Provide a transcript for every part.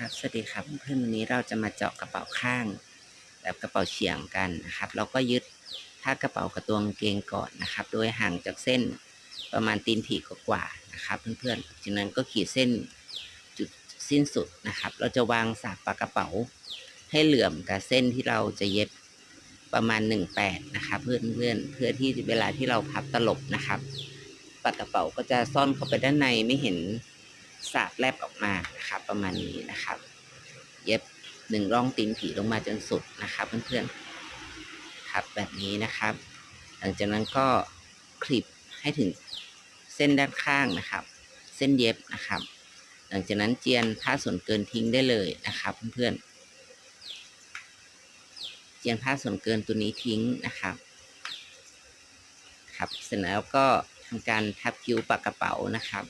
ครับ สวัสดีครับเพื่อนๆวันนี้เราจะมาเจาะกระเป๋าข้าง แบบกระเป๋าเฉียงกันนะครับ เราก็ยึดผ้ากระเป๋ากระตัวกางเกงก่อนนะครับ โดยห่างจากเส้นประมาณตีนผีกว่านะครับ เพื่อนๆจากนั้นก็ขีดเส้นจุดสิ้นสุดนะครับ เราจะวางสากปากกระเป๋า ให้เหลื่อมกับเส้นที่เราจะเย็บประมาณ 18นะครับ เพื่อนๆเพื่อที่เวลาที่เราพับตลบนะครับปากกระเป๋าก็จะซ่อนเข้าไปด้านในไม่เห็น สาดแลบออกมานะครับ ประมาณนี้นะครับ เย็บหนึ่งร่องตีนผีลงมาจนสุดนะครับเพื่อนๆครับแบบนี้นะครับ หลังจากนั้นก็คลิปให้ถึงเส้นด้านข้างนะครับ เส้นเย็บนะครับ หลังจากนั้นเจียนผ้าส่วนเกินทิ้งได้เลยนะครับ เพื่อนๆเจียนผ้าส่วนเกินตัวนี้ทิ้งนะครับ ครับเสร็จแล้วก็ทำการทับคิ้วปากกระเป๋านะครับ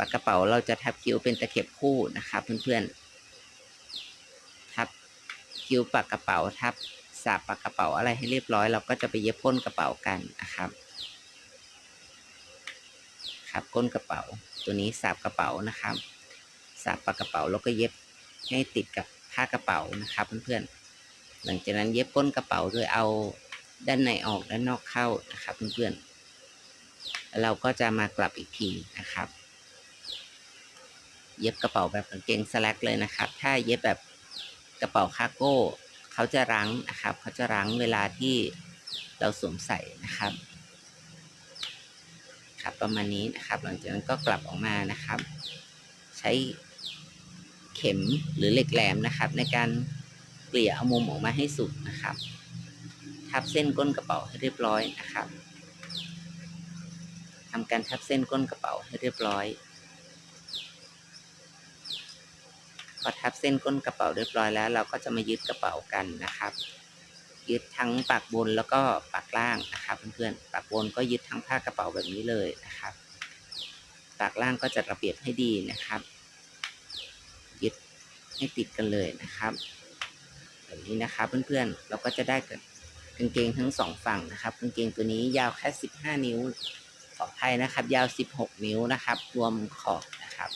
ปากกระเป๋าเราจะทับคิ้วเป็นตะเข็บคู่นะครับเพื่อนๆ ทับคิ้วปากกระเป๋า ทับสาบปากกระเป๋าอะไรให้เรียบร้อย เราก็จะไปเย็บก้นกระเป๋ากันนะครับ ครับก้นกระเป๋า ตัวนี้สาบกระเป๋านะครับ สาบปากกระเป๋าแล้วก็เย็บให้ติดกับผ้ากระเป๋านะครับเพื่อนๆ หลังจากนั้นเย็บก้นกระเป๋าโดยเอาด้านในออกด้านนอกเข้านะครับเพื่อนๆแล้วเราก็จะมากลับอีกทีนะครับ เย็บกระเป๋าแบบกางเกงสแลกเลยนะครับ ถ้าเย็บแบบกระเป๋าคาร์โก้เขาจะรั้งนะครับ เขาจะรั้งเวลาที่เราสวมใส่นะครับ ครับประมาณนี้นะครับ หลังจากนั้นก็กลับออกมานะครับ ใช้เข็มหรือเหล็กแหลมนะครับ ในการเกลี่ยเอามุมออกมาให้สุดนะครับ ทับเส้นก้นกระเป๋าให้เรียบร้อยนะครับทำการทับเส้นก้นกระเป๋าให้เรียบร้อย พอทับเส้นก้นกระเป๋าเรียบร้อยแล้ว เราก็จะมายึดกระเป๋ากันนะครับ ยึดทั้งปากบนแล้วก็ปากล่างนะครับเพื่อนๆปากบนก็ยึดทั้งผ้ากระเป๋าแบบนี้เลยนะครับ ปากล่างก็จัดระเบียบให้ดีนะครับ ยึดให้ติดกันเลยนะครับแบบนี้นะครับเพื่อนๆเราก็จะได้เกิดกางเกงทั้งสองฝั่งนะครับกางเกงตัวนี้ยาวแค่ 15 นิ้วขออภัยนะครับ ยาว 16 นิ้วนะครับ รวมขอบนะครับ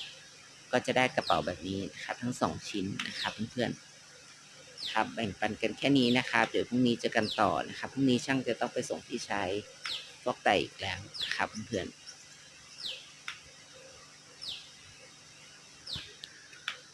ก็จะได้กระเป๋าแบบนี้นะครับทั้งสองชิ้นนะครับเพื่อนๆครับแบ่งปันกันแค่นี้นะครับเดี๋ยวพรุ่งนี้เจอกันต่อนะครับพรุ่งนี้ช่างจะต้องไปส่งที่ใช้ฟอกไตอีกแล้วนะครับเพื่อนๆ